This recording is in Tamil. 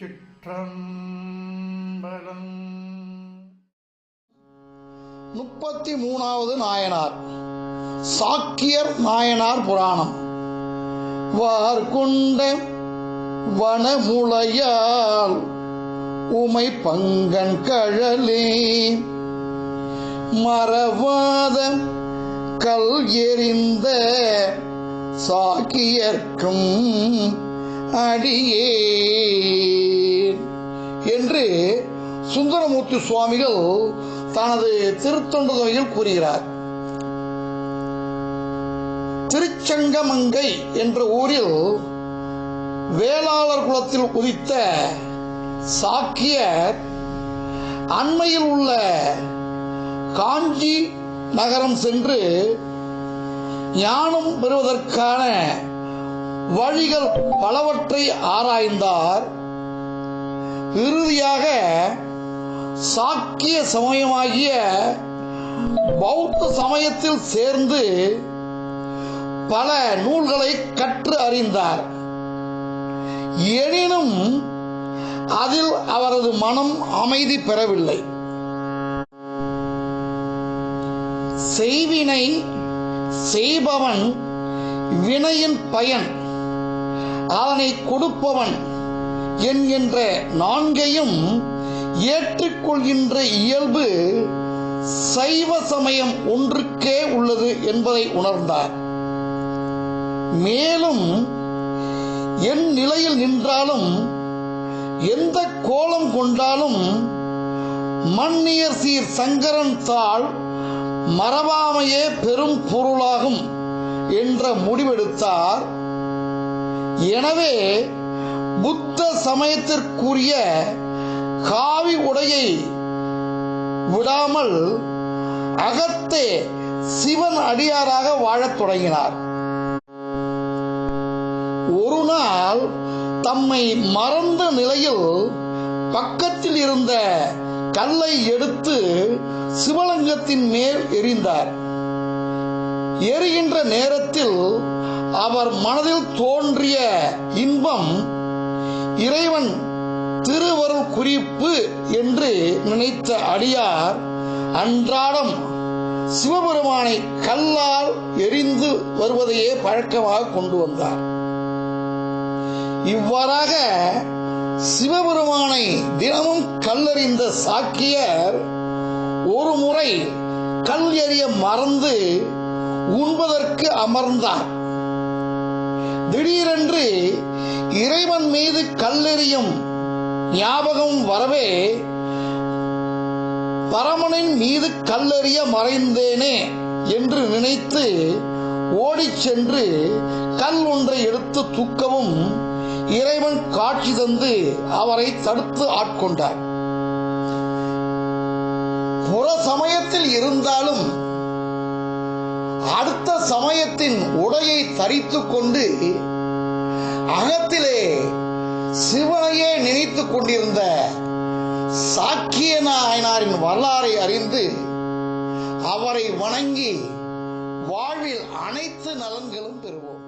சிற்றம்பலம் முப்பத்தி மூணாவது நாயனார். சாக்கியர் நாயனார் புராணம். வார்கொண்ட வனமுளையால் உமை பங்கன் கழலே. மறவாத கல் எறிந்த சாக்கியர்க்கும் அடியே. என்று சுந்தரமூர்த்தி சுவாமிகள் தனது திருத்தொண்டு தொகையில் கூறுகிறார். திருச்சங்கமங்கை என்ற ஊரில் வேளாளர் குலத்தில் உதித்த சாக்கியர் அண்மையில் உள்ள காஞ்சி நகரம் சென்று ஞானம் பெறுவதற்கான வழிகள் பலவற்றை ஆராய்ந்தார். இறுதியாக சாக்கிய சமயமாகிய பௌத்த சமயத்தில் சேர்ந்து பல நூல்களை கற்று அறிந்தார். எனினும் அதில் அவரது மனம் அமைதி பெறவில்லை. செய்வினை செய்பவன் வினையின் பயன் அதனை கொடுப்பவன் என்கின்ற நான்கையும் ஏற்றுக்கொள்கின்ற இயல்பு சைவ சமயம் ஒன்றுக்கே உள்ளது என்பதை உணர்ந்தார். மேலும் என் நிலையில் நின்றாலும் எந்த கோலம் கொண்டாலும் மண்ணியர் சீர் சங்கரன் தாள் மரபாமையே பெரும் பொருளாகும் என்ற முடிவெடுத்தார். எனவே புத்த சமயத்திற்குரிய காவி உடையை விடாமல் அகத்தே சிவன் அடியாராக வாழத் தொடங்கினார். ஒரு நாள் தம்மை மறந்த நிலையில் பக்கத்தில் இருந்த கல்லை எடுத்து சிவலிங்கத்தின் மேல் எரிந்தார் எரிகின்ற நேரத்தில் அவர் மனதில் தோன்றிய இன்பம் இறைவன் திருவருள் குறிப்பு என்று நினைத்த அடியார் அன்றாடம் சிவபெருமானை கல்லால் எரிந்து வருவதையே பழக்கமாக கொண்டு வந்தார். இவ்வாறாக சிவபெருமானை தினமும் கல்லறிந்த சாக்கியர் ஒரு முறை கல் எறிய மறந்து உண்பதற்கு அமர்ந்தார். திடீரென்று இறைவன் மீது கல்லெறியும் ஞாபகம் வரவே பரமனின் மீது கல்லெறிய மறைந்தேனே என்று நினைத்து ஓடிச் சென்று கல் ஒன்றை எடுத்து தூக்கவும் இறைவன் காட்சி தந்து அவரை தடுத்து ஆட்கொண்டார். புற சமயத்தில் இருந்தாலும் சமயத்தின் உடையை தரித்துக் கொண்டு அகத்திலே சிவனையே நினைத்துக் கொண்டிருந்த சாக்கிய நாயனாரின் வரலாறை அறிந்து அவரை வணங்கி வாழ்வில் அனைத்து நலன்களும் பெறுவோம்.